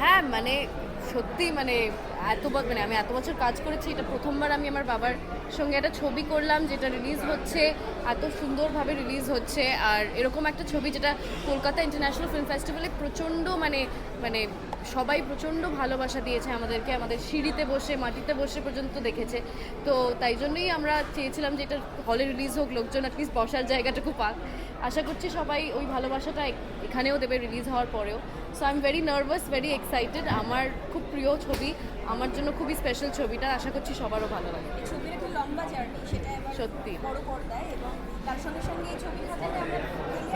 হ্যাঁ মানে সত্যি মানে এত মানে আমি এত বছর কাজ করেছি, এটা প্রথমবার আমি আমার বাবার সঙ্গে একটা ছবি করলাম, যেটা রিলিজ হচ্ছে, এত সুন্দরভাবে রিলিজ হচ্ছে, আর এরকম একটা ছবি যেটা কলকাতা ইন্টারন্যাশনাল ফিল্ম ফেস্টিভ্যালে প্রচণ্ড মানে মানে সবাই প্রচণ্ড ভালোবাসা দিয়েছে আমাদেরকে আমাদের সিঁড়িতে বসে মাটিতে বসে পর্যন্ত দেখেছে। তো তাই জন্যই আমরা চেয়েছিলাম যে এটা হলে রিলিজ হোক লোকজন অ্যাটলিস্ট বসার জায়গাটুকু পাক। আশা করছি সবাই ওই ভালোবাসাটা এখানেও দেবে রিলিজ হওয়ার পরেও। So I am very nervous very excited আমার খুব প্রিয় ছবি আমার জন্য খুবই স্পেশাল ছবিটা। আশা করছি সবারও ভালো লাগে। লম্বা জার্নি সেটা সত্যি। বড় পর্দায় এবং তার সঙ্গে সঙ্গে এই ছবির খাতাতে আমরা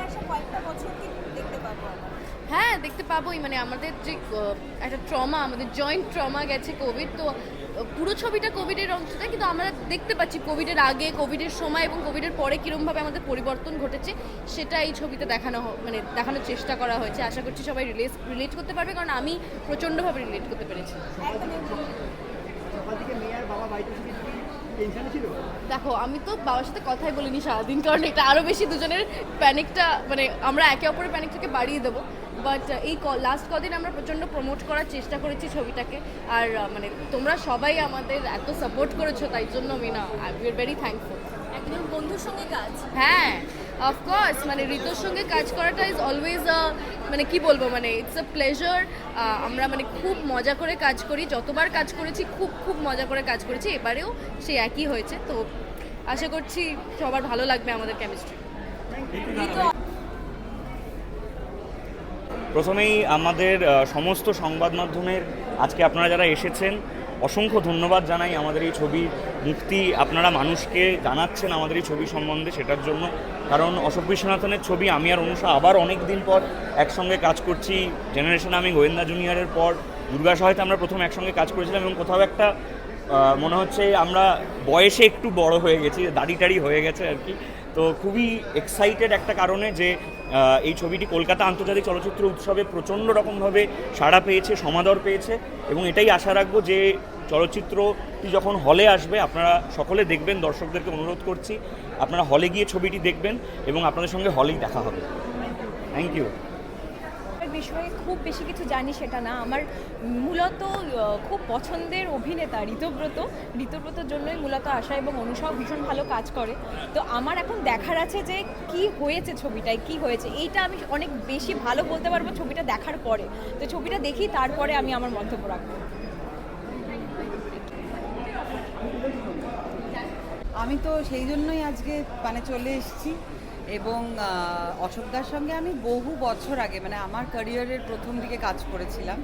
আসা কয়েকটা বছর দেখতে পাবো আমরা। হ্যাঁ দেখতে পাবোই। মানে আমাদের যে একটা ট্রমা আমাদের জয়েন্ট ট্রমা গেছে কোভিড তো, পুরো ছবিটা কোভিডের অংশটা কিন্তু আমরা দেখতে পাচ্ছি কোভিডের আগে কোভিডের সময় এবং কোভিডের পরে কীরকমভাবে আমাদের পরিবর্তন ঘটেছে, সেটা এই ছবিতে দেখানো মানে দেখানোর চেষ্টা করা হয়েছে। আশা করছি সবাই রিলেট রিলেট করতে পারবে, কারণ আমি প্রচণ্ডভাবে রিলেট করতে পেরেছি। দেখো, আমি তো বাবার সাথে কথাই বলিনি সারাদিন, কারণ এটা আরও বেশি দুজনের প্যানিকটা মানে আমরা একে অপরের প্যানিকটাকে বাড়িয়ে দেবো। বাট এই লাস্ট কদিন আমরা প্রচণ্ড প্রমোট করার চেষ্টা করেছি ছবিটাকে। আর মানে তোমরা সবাই আমাদের এত সাপোর্ট করেছ তাই জন্য আমি না উই আর ভেরি থ্যাঙ্কফুল একজন বন্ধুর সঙ্গে কাজ। হ্যাঁ অফকোর্স মানে ঋতুর সঙ্গে কাজ করাটা ইজ অলওয়েজ মানে কি বলব মানে ইটস আ প্লেজার আমরা মানে খুব মজা করে কাজ করি যতবার কাজ করেছি খুব খুব মজা করে কাজ করেছি এবারেও সেই একই হয়েছে। তো আশা করছি সবার ভালো লাগবে আমাদের কেমিস্ট্রি প্রথমেই আমাদের সমস্ত সংবাদ মাধ্যমের আজকে আপনারা যারা এসেছেন, অসংখ্য ধন্যবাদ জানাই আমাদের এই ছবির মুক্তি। আপনারা মানুষকে জানাচ্ছেন আমাদের এই ছবি সম্বন্ধে সেটার জন্য। কারণ অশোক বিশ্বনাথনের ছবি, আমি আর অনুষা আবার অনেক দিন পর একসঙ্গে কাজ করছি। জেনারেশন আমি গোয়েন্দা জুনিয়রের পর। দুর্গা সহায়তা আমরা প্রথম একসঙ্গে কাজ করেছিলাম এবং কোথাও একটা মনে হচ্ছে আমরা বয়সে একটু বড় হয়ে গেছি, দাড়ি টাড়ি হয়ে গেছে আর কি। তো খুবই এক্সাইটেড একটা কারণে যে এই ছবিটি কলকাতা আন্তর্জাতিক চলচ্চিত্র উৎসবে প্রচণ্ড রকমভাবে সাড়া পেয়েছে, সমাদর পেয়েছে এবং এটাই আশা রাখব যে, চলচ্চিত্রটি যখন হলে আসবে, আপনারা সকলে দেখবেন, দর্শকদেরকে অনুরোধ করছি, আপনারা হলে গিয়ে ছবিটি দেখবেন এবং আপনাদের সঙ্গে হলেই দেখা হবে। থ্যাংক ইউ বিষয়ে খুব বেশি কিছু জানি সেটা না। আমার মূলত খুব পছন্দের অভিনেতা ঋতব্রত। ঋতব্রতর জন্যই মূলত আশা এবং অনুষাও ভীষণ ভালো কাজ করে। তো আমার এখন দেখার আছে যে কি হয়েছে ছবিটায়, কি হয়েছে, এইটা আমি অনেক বেশি ভালো বলতে পারব ছবিটা দেখার পরে। তো ছবিটা দেখি, তারপরে আমি আমার মন্তব্য রাখব। আমি তো সেই জন্যই আজকে মানে চলে এসেছি। এবং অশোক অশোকদার সঙ্গে আমি বহু বছর আগে মানে আমার ক্যারিয়ারের প্রথম দিকে কাজ করেছিলাম।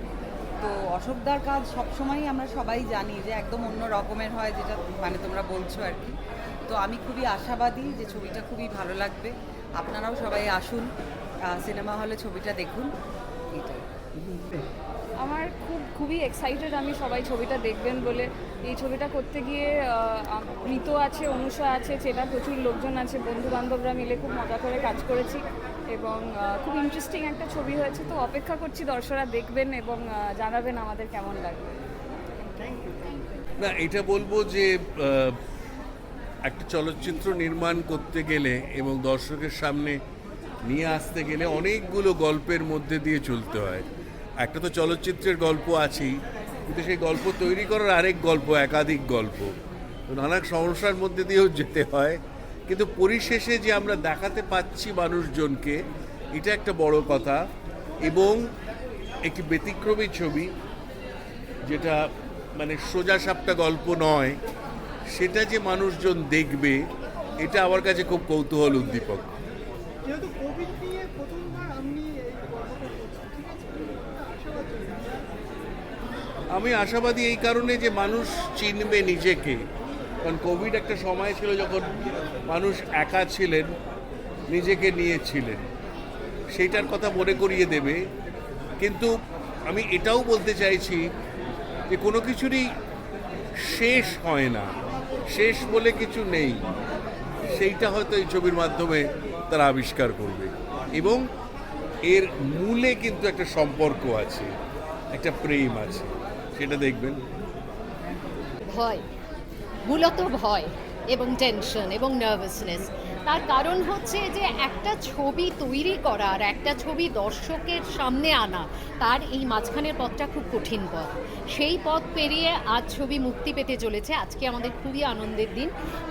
তো অশোকদার কাজ সবসময়ই আমরা সবাই জানি যে একদম অন্য রকমের হয় যেটা মানে তোমরা বলছো আর কি। তো আমি খুবই আশাবাদী যে ছবিটা খুবই ভালো লাগবে। আপনারাও সবাই আসুন সিনেমা হলে ছবিটা দেখুন। এটাই আমার খুব, খুবই এক্সাইটেড আমি সবাই ছবিটা দেখবেন বলে। এই ছবিটা করতে গিয়ে ঋতু আছে, অনুষা আছে, চেনা প্রচুর লোকজন আছে বন্ধু বান্ধবরা মিলে খুব মজা করে কাজ করেছি এবং খুব ইন্টারেস্টিং একটা ছবি হয়েছে। তো অপেক্ষা করছি দর্শকরা দেখবেন এবং জানাবেন আমাদের কেমন লাগবে না, এটা বলব যে একটা চলচ্চিত্র নির্মাণ করতে গেলে এবং দর্শকের সামনে নিয়ে আসতে গেলে অনেকগুলো গল্পের মধ্যে দিয়ে চলতে হয়। একটা তো চলচ্চিত্রের গল্প আছেই, কিন্তু সেই গল্প তৈরি করার আরেক গল্প, একাধিক গল্প। তো নানা সমস্যার মধ্যে দিয়েও যেতে হয়। কিন্তু পরিশেষে যে আমরা দেখাতে পাচ্ছি মানুষজনকে, এটা একটা বড় কথা। এবং একটি ব্যতিক্রমী ছবি, যেটা মানে সোজা সাপটা গল্প নয়, সেটা যে মানুষজন দেখবে, এটা আমার কাছে খুব কৌতূহল উদ্দীপক। যেহেতু কোভিড নিয়ে প্রথমবার আপনি এই গল্পটা করছেন ঠিক আছে আশাবাদ আমি আশাবাদী এই কারণে যে মানুষ চিনবে নিজেকে। কারণ কোভিড একটা সময় ছিল যখন মানুষ একা ছিলেন, নিজেকে নিয়েছিলেন সেইটার কথা মনে করিয়ে দেবে। কিন্তু আমি এটাও বলতে চাইছি যে কোনো কিছুরই শেষ হয় না। শেষ বলে কিছু নেই। সেইটা হয়তো এই ছবির মাধ্যমে তারা আবিষ্কার করবে। এবং এর মূলে কিন্তু একটা সম্পর্ক আছে, একটা প্রেম আছে। সেটা দেখবেন। ভয়। মূলত ভয় এবং টেনশন এবং নার্ভাসনেস তার কারণ হচ্ছে যে একটা ছবি তৈরি করা আর একটা ছবি দর্শকের সামনে আনা, তার এই মাঝখানের পথটা খুব কঠিন পথ। সেই পথ পেরিয়ে আজ ছবি মুক্তি পেতে চলেছে। আজকে আমাদের খুবই আনন্দের দিন।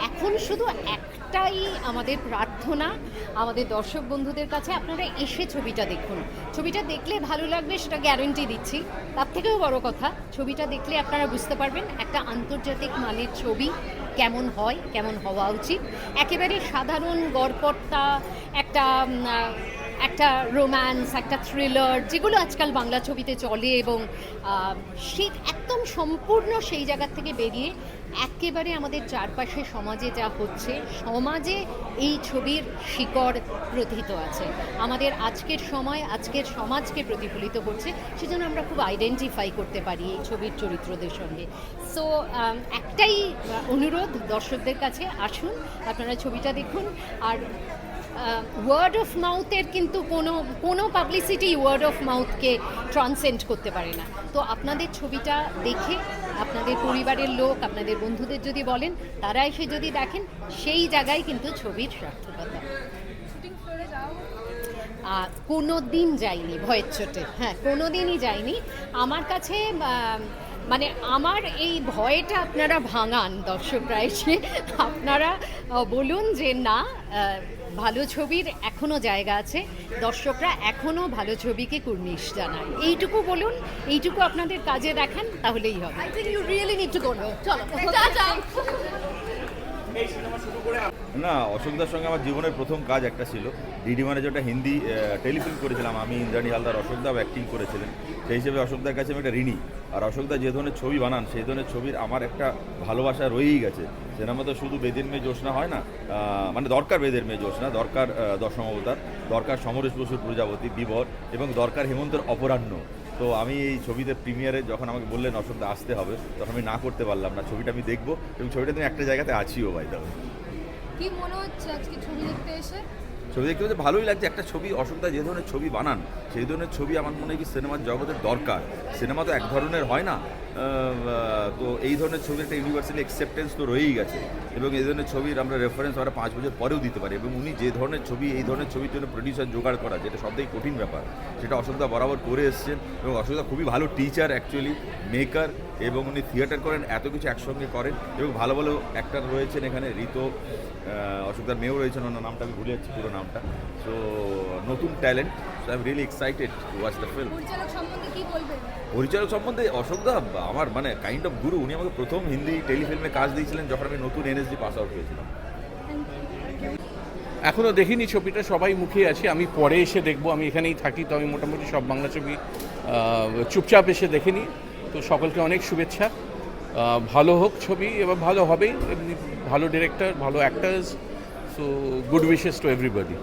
এখন শুধু একটাই আমাদের প্রার্থনা, আমাদের দর্শক বন্ধুদের কাছে আপনারা এসে ছবিটা দেখুন। ছবিটা দেখলে ভালো লাগবে, সেটা গ্যারেন্টি দিচ্ছি। তার থেকেও বড় কথা, ছবিটা দেখলে আপনারা বুঝতে পারবেন, একটা আন্তর্জাতিক মানের ছবি কেমন হয় কেমন হওয়া উচিত? একেবারে সাধারণ গড়পড়তা একটা একটা রোম্যান্স একটা থ্রিলার যেগুলো আজকাল বাংলা ছবিতে চলে এবং আহ, সে একদম সম্পূর্ণ সেই জায়গা থেকে বেরিয়ে একেবারে আমাদের চারপাশে সমাজে যা হচ্ছে সমাজে এই ছবির শিকড় প্রথিত আছে। আমাদের আজকের সময় আজকের সমাজকে প্রতিফলিত করছে সেজন্য আমরা খুব আইডেন্টিফাই করতে পারি এই ছবির চরিত্রদের সঙ্গে। সো একটাই অনুরোধ দর্শকদের কাছে আসুন আপনারা ছবিটা দেখুন আর ওয়ার্ড অফ মাউথের কিন্তু কোনো কোনো পাবলিসিটি ওয়ার্ড অফ মাউথকে ট্রান্সেন্ড করতে পারে না। তো আপনাদের ছবিটা দেখে আপনাদের পরিবারের লোক আপনাদের বন্ধুদের যদি বলেন তারা এসে যদি দেখেন সেই জায়গায় কিন্তু ছবির সার্থকতা। কোনো দিন যাইনি ভয়ের চোটে। হ্যাঁ কোনো দিনই যাইনি। আমার কাছে মানে আমার এই ভয়টা আপনারা ভাঙান দর্শকরা এসে আপনারা বলুন যে না ভালো ছবির এখনও জায়গা আছে। দর্শকরা এখনও ভালো ছবিকে কুর্নিশ জানায়। এইটুকু বলুন এইটুকু আপনাদের কাজে দেখান তাহলেই হবে। I think you really need to go চলো। টাটা না অশোকদার সঙ্গে আমার জীবনের প্রথম কাজ একটা ছিল। ডিডি মানে যেটা হিন্দি টেলিফিল্ম করেছিলাম আমি ইন্দ্রাণী হালদার অশোকদাও অ্যাক্টিং করেছিলেন। সেই হিসেবে অশোকদার কাছে আমি একটা ঋণী। আর অশোকদা যে ধরনের ছবি বানান সেই ধরনের ছবির আমার একটা ভালোবাসা রয়েই গেছে। সিনেমা তো শুধু বেদের মেয়ে জোসনা হয় না মানে দরকার বেদের মেয়ে জোসনা দরকার আহ, দশম অবতার দরকার সমরেশ বসুর প্রজাপতি বিবর এবং দরকার হেমন্তের অপরাহ্ন। তো আমি এই ছবিতে প্রিমিয়ারে যখন আমাকে বললেন অশোকদা আসতে হবে তখন আমি না করতে পারলাম না ছবিটা আমি দেখব এবং ছবিটা তুমি একটা জায়গাতে আছিও ভাই তবে কি মনে হচ্ছে আজকে ছবি দেখতে এসে? ছবি দেখতে হচ্ছে ভালোই লাগছে। একটা ছবি অশোকদা যে ধরনের ছবি বানান, সেই ধরনের ছবি আমার মনে হয় কি সিনেমার জগতের দরকার। সিনেমা তো এক ধরনের হয় না। তো এই ধরনের ছবির একটা ইউনিভার্সালি অ্যাকসেপ্টেন্স তো রয়েই গেছে। এবং এই ধরনের ছবির আমরা রেফারেন্স আমরা পাঁচ বছর পরেও দিতে পারি। এবং উনি যে ধরনের ছবি এই ধরনের ছবির জন্য প্রডিউসার জোগাড় করা যেটা সবথেকে কঠিন ব্যাপার সেটা অশোকদা বরাবর করে এসছেন। এবং অশোকদা খুবই ভালো টিচার অ্যাকচুয়ালি মেকার এবং উনি থিয়েটার করেন এত কিছু একসঙ্গে করেন। এবং ভালো ভালো অ্যাক্টার রয়েছেন এখানে আহ, অশোকদার মেয়েও রয়েছেন ওনার নামটা আমি ভুলে যাচ্ছি পুরো নামটা। সো নতুন talent so I am really excited to watch the film পরিচালক সম্বন্ধে কি বলবেন? পরিচালক সম্বন্ধে অশোকদা আমার মানে কাইন্ড অফ গুরু উনি আমাকে প্রথম হিন্দি টেলিফিল্মে কাজ দিয়েছিলেন যখন আমি নতুন এনএসডি পাস আউট হয়েছিলাম। এখনও দেখিনি ছবিটা সবাই মুখে আছি আমি পরে এসে দেখব আমি এখানেই থাকি তো আমি মোটামুটি সব বাংলা ছবি চুপচাপ এসে দেখে নিই তো সকলকে অনেক শুভেচ্ছা। ভালো হোক ছবি এবার ভালো হবেই এমনি ভালো ডিরেক্টর ভালো actors so good wishes to everybody